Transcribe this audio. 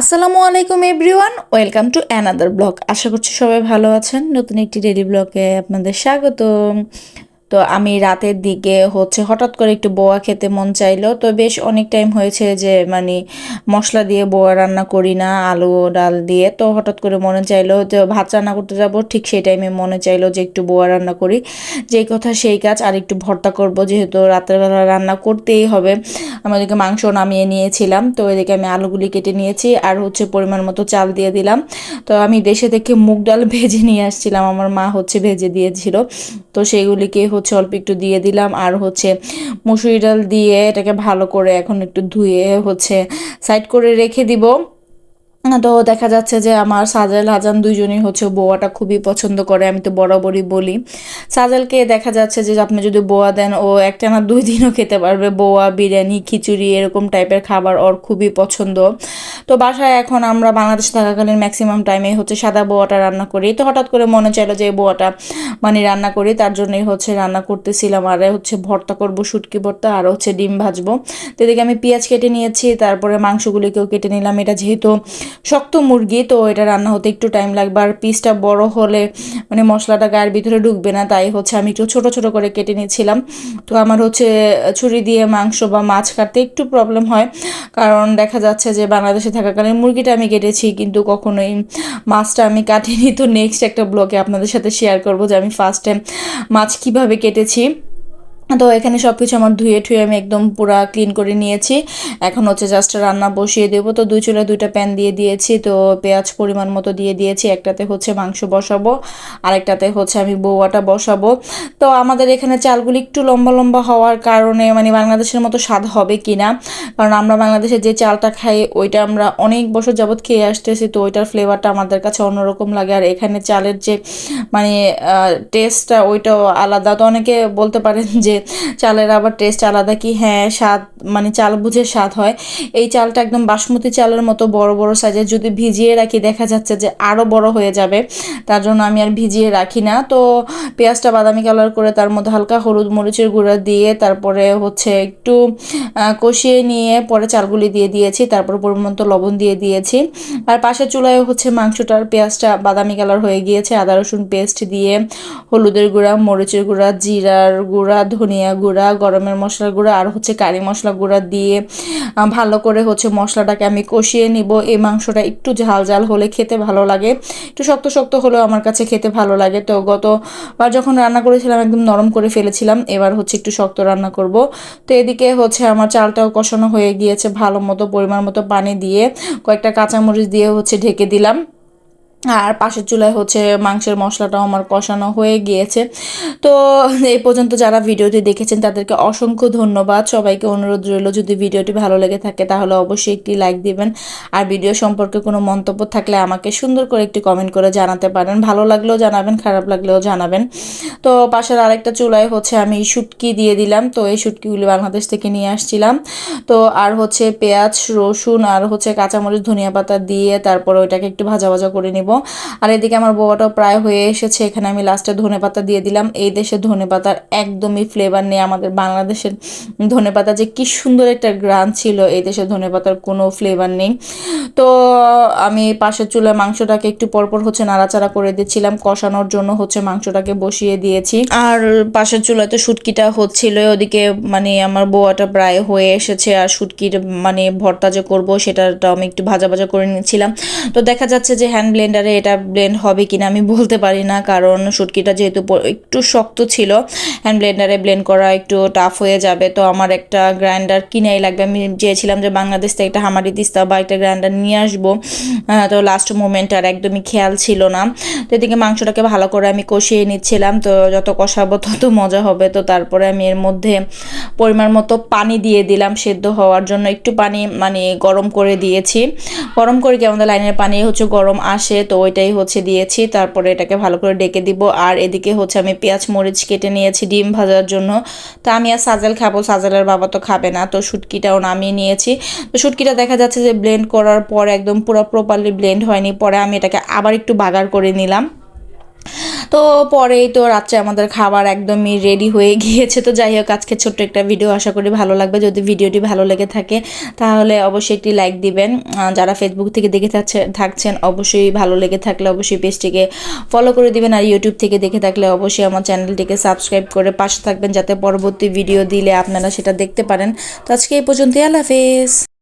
আসসালামু আলাইকুম everyone, welcome to another blog. আশা করছি সবাই ভালো আছেন। নতুন একটি ডেলি ব্লগে আপনাদের স্বাগত তো আমি রাতের দিকে হচ্ছে হঠাৎ করে একটু বোয়া খেতে মন চাইলো। তো বেশ অনেক টাইম হয়েছে যে মানে মশলা দিয়ে বোয়া রান্না করি না, আলু ডাল দিয়ে। তো হঠাৎ করে মনে চাইলো যে, ভাত রান্না করতে যাব, ঠিক সেই টাইমে মনে চাইলো যে, একটু বোয়া রান্না করি। যেই কথা সেই কাজ আর একটু ভর্তা করব, যেহেতু রাতের বেলা রান্না করতেই হবে। আমাদেরকে মাংস নামিয়ে নিয়েছিলাম, তো এদিকে আমি আলুগুলি কেটে নিয়েছি আর হচ্ছে পরিমাণ মতো চাল দিয়ে দিলাম। তো আমি দেশে থেকে মুগ ডাল ভেজে নিয়ে আসছিলাম, আমার মা হচ্ছে ভেজে দিয়েছিল। তো সেইগুলিকে হচ্ছে অল্প একটু দিয়ে দিলাম। আর হচ্ছে মুসুরি ডাল দিয়ে এটাকে ভালো করে এখন একটু ধুয়ে হচ্ছে সাইড করে রেখে দিব। তো দেখা যাচ্ছে যে আমার সাজেল হাজান দুইজনই হচ্ছে বোয়াটা খুবই পছন্দ করে, আমি তো বরাবরই বলি। সাজেলকে দেখা যাচ্ছে যে আপনি যদি বোয়া দেন, ও একটা না দুই দিনও খেতে পারবে। বোয়া, বিরিয়ানি, খিচুড়ি এরকম টাইপের খাবার ওর খুবই পছন্দ। তো বাসায় এখন আমরা বাংলাদেশে থাকাকালীন ম্যাক্সিমাম টাইমে হচ্ছে সাদা বোয়াটা রান্না করি। তো হঠাৎ করে মনে চাইলো যে বোয়াটা মানে রান্না করি, তার জন্যই হচ্ছে রান্না করতেছিলাম। আর হচ্ছে ভর্তা করব, শুটকি ভর্তা আর হচ্ছে ডিম ভাজবো। তো এদিকে আমি পেঁয়াজ কেটে নিয়েছি, তারপরে মাংসগুলিকেও কেটে নিলাম। এটা যেহেতু শক্ত মুরগি, তো এটা রান্না হতে একটু টাইম লাগবে। আর পিসটা বড় হলে মানে মশলাটা গায়ের ভিতরে ঢুকবে না, তাই হচ্ছে আমি একটু ছোট ছোট করে কেটে নিয়েছিলাম। তো আমার হচ্ছে ছুরি দিয়ে মাংস বা মাছ কাটতে একটু প্রবলেম হয়। কারণ দেখা যাচ্ছে যে বাংলাদেশে থাকাকালীন মুরগিটা আমি কেটেছি, কিন্তু কখনোই। মাছটা আমি কাটিনি। তো নেক্সট একটা ব্লগে আপনাদের সাথে শেয়ার করব যে আমি ফার্স্ট টাইম মাছ কীভাবে কেটেছি। তো এখানে সব কিছু আমার ধুয়ে ঠুয়ে আমি একদম পুরা ক্লিন করে নিয়েছি। এখন হচ্ছে জাস্ট রান্না বসিয়ে দেবো। তো দুই চুলা দুইটা প্যান দিয়ে দিয়েছি। তো পেঁয়াজ পরিমাণ মতো দিয়ে দিয়েছি। একটাতে হচ্ছে মাংস বসাবো। আরেকটাতে হচ্ছে আমি বৌয়াটা বসাবো। তো আমাদের এখানে চালগুলি একটু লম্বা লম্বা হওয়ার কারণে মানে বাংলাদেশের মতো স্বাদ হবে কি না কারণ আমরা বাংলাদেশে যে চালটা খাই, ওইটা আমরা অনেক বছর যাবৎ খেয়ে আসতেছি। তো ওইটার ফ্লেভারটা আমাদের কাছে অন্যরকম লাগে। আর এখানে চালের যে মানে টেস্টটা ওইটাও আলাদা। তো অনেকে বলতে পারেন যে চালের আবার টেস্ট আলাদা কি হ্যাঁ স্বাদ মানে চাল বুঝে স্বাদ হয়। এই চালটা একদম বাসমতি চালের মতো বড় বড় সাইজের যদি ভিজিয়ে রাখি, দেখা যাচ্ছে যে আরও বড় হয়ে যাবে। তার জন্য আমি আর ভিজিয়ে রাখি না। তো পেঁয়াজটা বাদামি কালার করে তার মধ্যে হালকা হলুদ মরিচের গুঁড়া দিয়ে তারপরে হচ্ছে একটু কষিয়ে নিয়ে পরে চালগুলি দিয়ে দিয়েছি। তারপর পরিমাণ লবণ দিয়ে দিয়েছি। আর পাশের চুলায় হচ্ছে মাংসটার পেঁয়াজটা বাদামি কালার হয়ে গিয়েছে। আদা রসুন পেস্ট দিয়ে হলুদের গুঁড়া, মরিচের গুঁড়া, জিরার গুঁড়া ধনিয়া গুঁড়া, গরমের মশলা গুঁড়া আর হচ্ছে কারি মশলা গুঁড়া দিয়ে ভালো করে হচ্ছে মশলাটাকে আমি কষিয়ে নিব। এই মাংসটা একটু ঝাল ঝাল হলে খেতে ভালো লাগে। একটু শক্ত শক্ত হলেও আমার কাছে খেতে ভালো লাগে। তো গতবার যখন রান্না করেছিলাম, একদম নরম করে ফেলেছিলাম, এবার হচ্ছে একটু শক্ত রান্না করব। তো এদিকে হচ্ছে আমার চালটাও কষানো হয়ে গিয়েছে ভালো মতো, পরিমাণ মতো পানি দিয়ে। কয়েকটা কাঁচামরিচ দিয়ে হচ্ছে ঢেকে দিলাম। আর পাশের চুলায় হচ্ছে মাংসের মশলাটাও আমার কষানো হয়ে গিয়েছে। তো এই পর্যন্ত যারা ভিডিওটি দেখেছেন, তাদেরকে অসংখ্য ধন্যবাদ। সবাইকে অনুরোধ রইল, যদি ভিডিওটি ভালো লেগে থাকে, তাহলে অবশ্যই একটি লাইক দিবেন। আর ভিডিও সম্পর্কে কোনো মন্তব্য থাকলে আমাকে সুন্দর করে একটি কমেন্ট করে জানাতে পারেন। ভালো লাগলেও জানাবেন, খারাপ লাগলেও জানাবেন। তো পাশের আরেকটা চুলায় হচ্ছে আমি শুটকি দিয়ে দিলাম। তো এই শুটকিগুলি বাংলাদেশ থেকে নিয়ে আসছিলাম। তো আর হচ্ছে পেঁয়াজ, রসুন আর হচ্ছে কাঁচামরিচ, ধনিয়া পাতা দিয়ে তারপর ওইটাকে একটু ভাজা ভাজা করে নিব। আর এদিকে আমার বোয়াটাও প্রায় হয়ে এসেছে। এখানে আমি লাস্টে ধনে পাতা দিয়ে দিলাম। এই দেশের ধনে পাতার একদমই ফ্লেভার নেই আমাদের বাংলাদেশের। ধনে পাতা যে কি সুন্দর একটা গ্রান ছিল, এই দেশের ধনে পাতার কোনো ফ্লেভার নেই। তো, আমি পাশের চুলায় মাংসটাকে একটু পরপর হচ্ছে নাড়াচাড়া করে দিচ্ছিলাম। কষানোর জন্য হচ্ছে মাংসটাকে বসিয়ে দিয়েছি। আর পাশের চুলায় তো শুটকিটা হচ্ছিল, ওদিকে মানে আমার বোয়াটা প্রায় হয়ে এসেছে। আর শুটকির মানে ভর্তা যে করব, সেটাটাও আমি একটু ভাজা ভাজা করে নিয়েছিলাম তো দেখা যাচ্ছে যে হ্যান্ড ব্লেন্ডার ব্লেন্ডারে এটা ব্লেন্ড হবে কিনা আমি বলতে পারি না, কারণ শুটকিটা যেহেতু একটু শক্ত ছিল হ্যান্ড ব্লেন্ডারে ব্লেন্ড করা একটু টাফ হয়ে যাবে, তো আমার একটা গ্রাইন্ডার কিনেই লাগবে। আমি চেয়েছিলাম যে বাংলাদেশ থেকে একটা হামারি তিস্তা বা একটা গ্রাইন্ডার নিয়ে আসব তো লাস্ট মোমেন্ট আর একদমই খেয়াল ছিল না। তো এদিকে মাংসটাকে ভালো করে আমি কষিয়ে নিচ্ছিলাম, তো যত কষাবো তত মজা হবে, তো তারপরে আমি এর মধ্যে পরিমাণ মতো পানি দিয়ে দিলাম, সেদ্ধ হওয়ার জন্য একটু পানি মানে গরম করে দিয়েছি। গরম করে কি আমাদের লাইনের পানি হচ্ছে গরম আসে তো ওইটাই হচ্ছে দিয়েছি। তারপরে এটাকে ভালো করে ডেকে দিব। আর এদিকে হচ্ছে আমি পেঁয়াজ, মরিচ কেটে নিয়েছি ডিম ভাজার জন্য। তা আমি আর সাজেল খাব সাজেলের বাবা তো খাবে না, তো শুটকিটাও নামিয়ে নিয়েছি। তো শুটকিটা দেখা যাচ্ছে যে ব্লেন্ড করার পর একদম পুরো প্রপারলি ব্লেন্ড হয়নি। পরে আমি এটাকে আবার একটু বাগার করে নিলাম। তো পরেই তো রাত্রে আমাদের খাবার একদমই রেডি হয়ে গিয়েছে। তো যাই হোক, আজকে ছোট্ট একটা ভিডিও আশা করি ভালো লাগবে। যদি ভিডিওটি ভালো লেগে থাকে, তাহলে অবশ্যই একটি লাইক দিবেন। যারা ফেসবুক থেকে দেখে থাকছে- থাকছেন, অবশ্যই ভালো লেগে থাকলে অবশ্যই পেজটিকে ফলো করে দিবেন। আর ইউটিউব থেকে দেখে থাকলে অবশ্যই আমার চ্যানেলটিকে সাবস্ক্রাইব করে পাশে থাকবেন, যাতে পরবর্তী ভিডিও দিলে আপনারা সেটা দেখতে পারেন। তো আজকে এই পর্যন্তই, আল্লাহ হাফেজ।